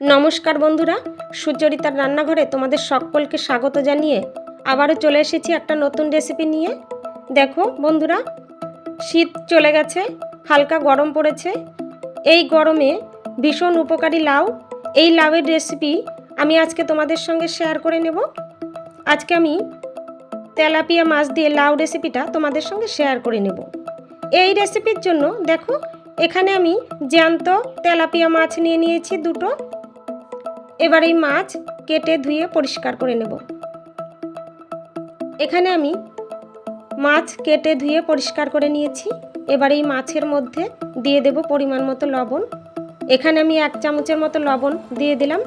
নমস্কার বন্ধুরা, সুচরিতার রান্নাঘরে তোমাদের সকলকে স্বাগত জানিয়ে আবারও চলে এসেছি একটা নতুন রেসিপি নিয়ে। দেখো বন্ধুরা, শীত চলে গেছে, হালকা গরম পড়েছে। এই গরমে ভীষণ উপকারী লাউ। এই লাউয়ের রেসিপি আমি আজকে তোমাদের সঙ্গে শেয়ার করে নেব। আজকে আমি তেলাপিয়া মাছ দিয়ে লাউ রেসিপিটা তোমাদের সঙ্গে শেয়ার করে নেব। এই রেসিপির জন্য দেখো, এখানে আমি জ্যান্ত তেলাপিয়া মাছ নিয়ে নিয়েছি দুটো। এবার এই মাছ কেটে ধুয়ে পরিষ্কার করে নেব। এখানে আমি মাছ কেটে ধুয়ে পরিষ্কার করে নিয়েছি। এবার এই মাছের মধ্যে দিয়ে দেব পরিমাণ মতো লবণ। এখানে আমি এক চামচের মতো লবণ দিয়ে দিলাম।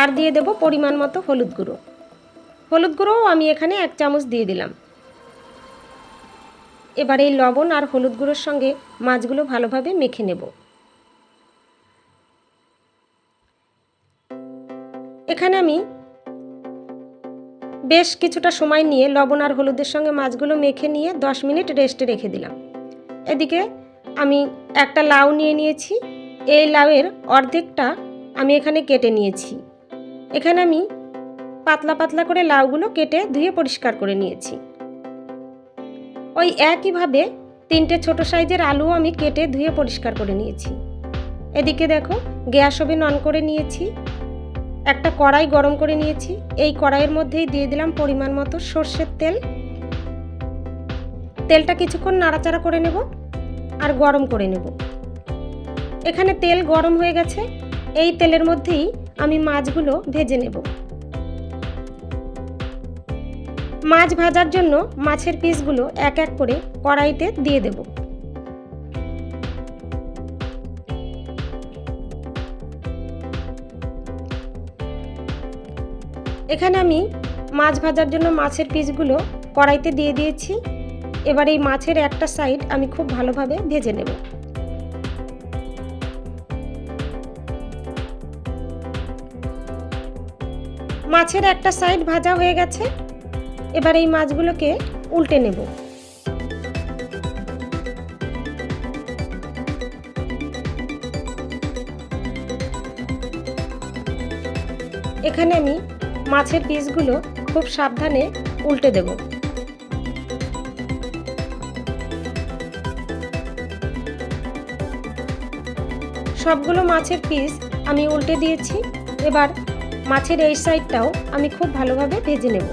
আর দিয়ে দেব পরিমাণ মতো হলুদ গুঁড়ো। হলুদ গুঁড়োও আমি এখানে এক চামচ দিয়ে দিলাম। এবার এই লবণ আর হলুদ গুঁড়োর সঙ্গে মাছগুলো ভালোভাবে মেখে নেব। এখানে আমি বেশ কিছুটা সময় নিয়ে লবণ আর হলুদের সঙ্গে মাছগুলো মেখে নিয়ে দশ মিনিট রেস্টে রেখে দিলাম। এদিকে আমি একটা লাউ নিয়ে নিয়েছি। এই লাউয়ের অর্ধেকটা আমি এখানে কেটে নিয়েছি। এখানে আমি পাতলা পাতলা করে লাউগুলো কেটে ধুয়ে পরিষ্কার করে নিয়েছি। ওই একইভাবে তিনটে ছোট সাইজের আলুও আমি কেটে ধুয়ে পরিষ্কার করে নিয়েছি। এদিকে দেখো গ্যাস ওভেন অন করে নিয়েছি। একটা কড়াই গরম করে নিয়েছি। এই কড়াইয়ের মধ্যেই দিয়ে দিলাম পরিমাণ মতো সর্ষের তেল। তেলটা কিছুক্ষণ নাড়াচাড়া করে নেব আর গরম করে নেব। এখানে তেল গরম হয়ে গেছে। এই তেলের মধ্যেই আমি মাছগুলো ভেজে নেব। মাছ ভাজার জন্য মাছের পিসগুলো এক এক করে কড়াইতে দিয়ে দেবো। এখানে আমি মাছ ভাজার জন্য মাছের পিসগুলো কড়াইতে দিয়ে দিয়েছি। এবার এই মাছের একটা সাইড আমি খুব ভালোভাবে ভেজে নেব। মাছের একটা সাইড ভাজা হয়ে গেছে। এবার এই মাছগুলোকে উল্টে নেব। এখানে আমি মাছের পিসগুলো খুব সাবধানে উল্টে দেব। সবগুলো মাছের পিস আমি উল্টে দিয়েছি। এবার মাছের এই সাইডটাও আমি খুব ভালোভাবে ভেজে নেব।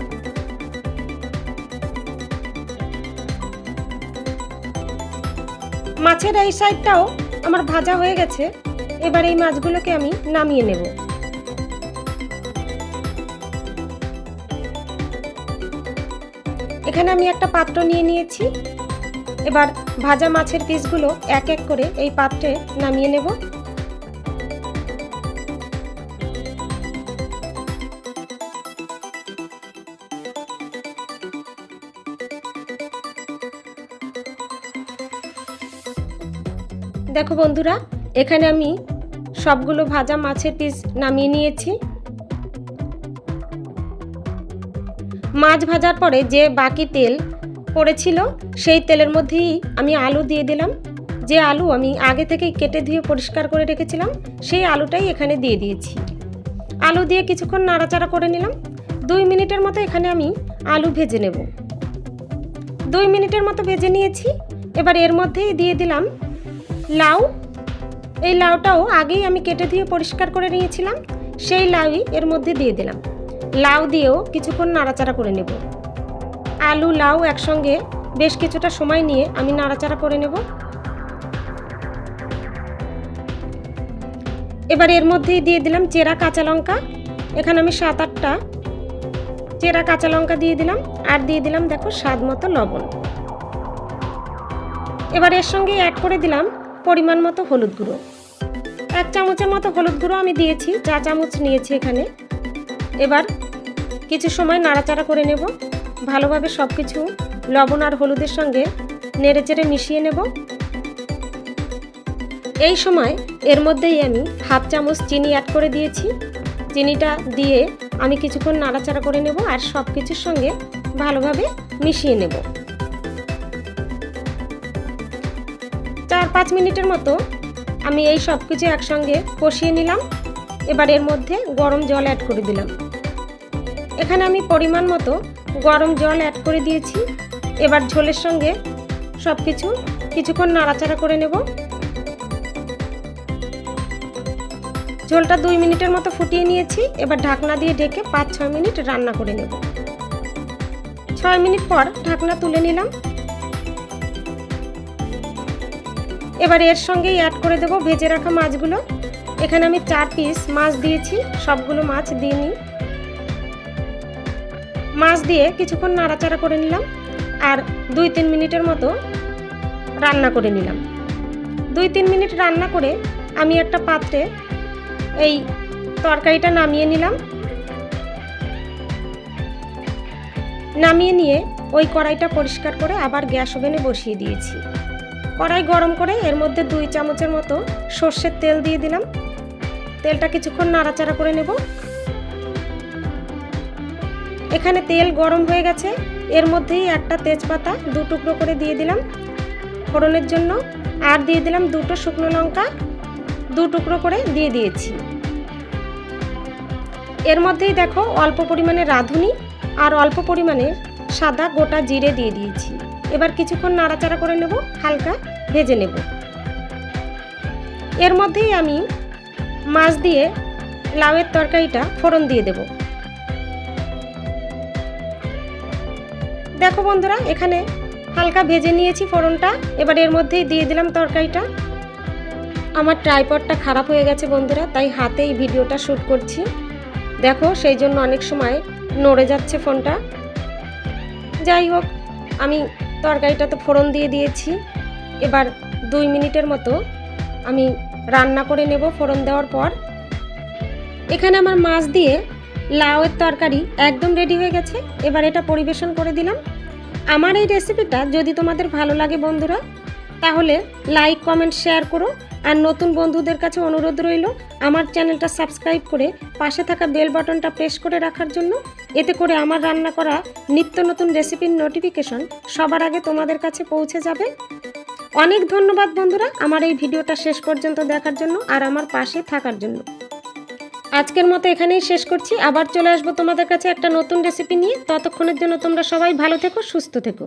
মাছের এই সাইডটাও আমার ভাজা হয়ে গেছে। এবার এই মাছগুলোকে আমি নামিয়ে নেব। এখানে আমি একটা পাত্র নিয়ে নিয়েছি। এবার ভাজা মাছের পিসগুলো এক এক করে এই পাত্রে নামিয়ে নেব। দেখো বন্ধুরা, এখানে আমি সবগুলো ভাজা মাছের পিস নামিয়ে নিয়েছি। মাছ ভাজার পরে যে বাকি তেল পড়েছিল, সেই তেলের মধ্যেই আমি আলু দিয়ে দিলাম। যে আলু আমি আগে থেকেই কেটে ধুয়ে পরিষ্কার করে রেখেছিলাম, সেই আলুটাই এখানে দিয়ে দিয়েছি। আলু দিয়ে কিছুক্ষণ নাড়াচাড়া করে নিলাম। দুই মিনিটের মতো এখানে আমি আলু ভেজে নেব। দুই মিনিটের মতো ভেজে নিয়েছি। এবার এর মধ্যেই দিয়ে দিলাম লাউ। এই লাউটাও আগেই আমি কেটে ধুয়ে পরিষ্কার করে নিয়েছিলাম। সেই লাউই এর মধ্যে দিয়ে দিলাম। লাউ দিয়েও কিছুক্ষণ নাড়াচাড়া করে নেব। আলু, লাউ একসঙ্গে বেশ কিছুটা সময় নিয়ে আমি নাড়াচাড়া করে নেব। এবার এর মধ্যেই দিয়ে দিলাম চেরা কাঁচা লঙ্কা। এখানে আমি সাত আটটা চেরা কাঁচা লঙ্কা দিয়ে দিলাম আর দিয়ে দিলাম দেখো স্বাদ মতো লবণ। এবার এর সঙ্গে অ্যাড করে দিলাম পরিমাণ মতো হলুদ গুঁড়ো। এক চামচের মতো হলুদ গুঁড়ো আমি দিয়েছি, চা চামচ নিয়েছি এখানে। এবার কিছু সময় নাড়াচাড়া করে নেব। ভালোভাবে সব কিছু লবণ আর হলুদের সঙ্গে নেড়েচেড়ে মিশিয়ে নেব। এই সময় এর মধ্যেই আমি হাফ চামচ চিনি অ্যাড করে দিয়েছি। চিনিটা দিয়ে আমি কিছুক্ষণ নাড়াচাড়া করে নেব আর সব কিছুর সঙ্গে ভালোভাবে মিশিয়ে নেব। চার পাঁচ মিনিটের মতো আমি এই সব কিছু একসঙ্গে কষিয়ে নিলাম। এবার এর মধ্যে গরম জল অ্যাড করে দিলাম। এখানে আমি পরিমাণ মতো গরম জল অ্যাড করে দিয়েছি। এবার ঝোলের সঙ্গে সব কিছু কিছুক্ষণ নাড়াচাড়া করে নেব। ঝোলটা দুই মিনিটের মতো ফুটিয়ে নিয়েছি। এবার ঢাকনা দিয়ে ঢেকে পাঁচ, ছয় মিনিট রান্না করে নেব। ছয় মিনিট পর ঢাকনা তুলে নিলাম। এবার এর সঙ্গেই অ্যাড করে দেব ভেজে রাখা মাছগুলো। এখানে আমি চার পিস মাছ দিয়েছি। সবগুলো মাছ দিয়ে নিই মাছ দিয়ে কিছুক্ষণ নাড়াচাড়া করে নিলাম আর দুই তিন মিনিটের মতো রান্না করে নিলাম। দুই তিন মিনিট রান্না করে আমি একটা পাত্রে এই তরকারিটা নামিয়ে নিলাম। নামিয়ে নিয়ে ওই কড়াইটা পরিষ্কার করে আবার গ্যাস ওভেনে বসিয়ে দিয়েছি। কড়াই গরম করে এর মধ্যে দুই চামচের মতো সর্ষের তেল দিয়ে দিলাম। তেলটা কিছুক্ষণ নাড়াচাড়া করে নেব। এখানে তেল গরম হয়ে গেছে। এর মধ্যেই একটা তেজপাতা দু টুকরো করে দিয়ে দিলাম ফোড়নের জন্য। আর দিয়ে দিলাম দুটো শুকনো লঙ্কা দু টুকরো করে দিয়ে দিয়েছি। এর মধ্যেই দেখো অল্প পরিমাণে রাঁধুনি আর অল্প পরিমাণে সাদা গোটা জিরে দিয়ে দিয়েছি। এবার কিছুক্ষণ নাড়াচাড়া করে নেব, হালকা ভেজে নেব। এর মধ্যেই আমি মাছ দিয়ে লাউয়ের তরকারিটা ফোড়ন দিয়ে দেব। দেখো বন্ধুরা, এখানে হালকা ভেজে নিয়েছি ফোড়নটা। এবার এর মধ্যেই দিয়ে দিলাম তরকারিটা। আমার ট্রাইপডটা খারাপ হয়ে গেছে বন্ধুরা, তাই হাতে এই ভিডিওটা শ্যুট করছি। দেখো, সেই জন্য অনেক সময় নড়ে যাচ্ছে ফোনটা। যাই হোক, আমি তরকারিটাতে ফোড়ন দিয়ে দিয়েছি। এবার দুই মিনিটের মতো আমি রান্না করে নেব ফোড়ন দেওয়ার পর। এখানে আমার মাছ দিয়ে লাউয়ের তরকারি একদম রেডি হয়ে গেছে। এবার এটা পরিবেশন করে দিলাম। আমার এই রেসিপিটা যদি তোমাদের ভালো লাগে বন্ধুরা, তাহলে লাইক কমেন্ট শেয়ার করো। আর নতুন বন্ধুদের কাছে অনুরোধ রইল, আমার চ্যানেলটা সাবস্ক্রাইব করে পাশে থাকা বেল বাটনটা প্রেস করে রাখার জন্য। এতে করে আমার রান্না করা নিত্য নতুন রেসিপির নোটিফিকেশন সবার আগে তোমাদের কাছে পৌঁছে যাবে। অনেক ধন্যবাদ বন্ধুরা আমার এই ভিডিওটা শেষ পর্যন্ত দেখার জন্য আর আমার পাশে থাকার জন্য। আজকের মতো এখানেই শেষ করছি। আবার চলে আসব তোমাদের কাছে একটা নতুন রেসিপি নিয়ে। ততক্ষণের জন্য তোমরা সবাই ভালো থেকো, সুস্থ থেকো।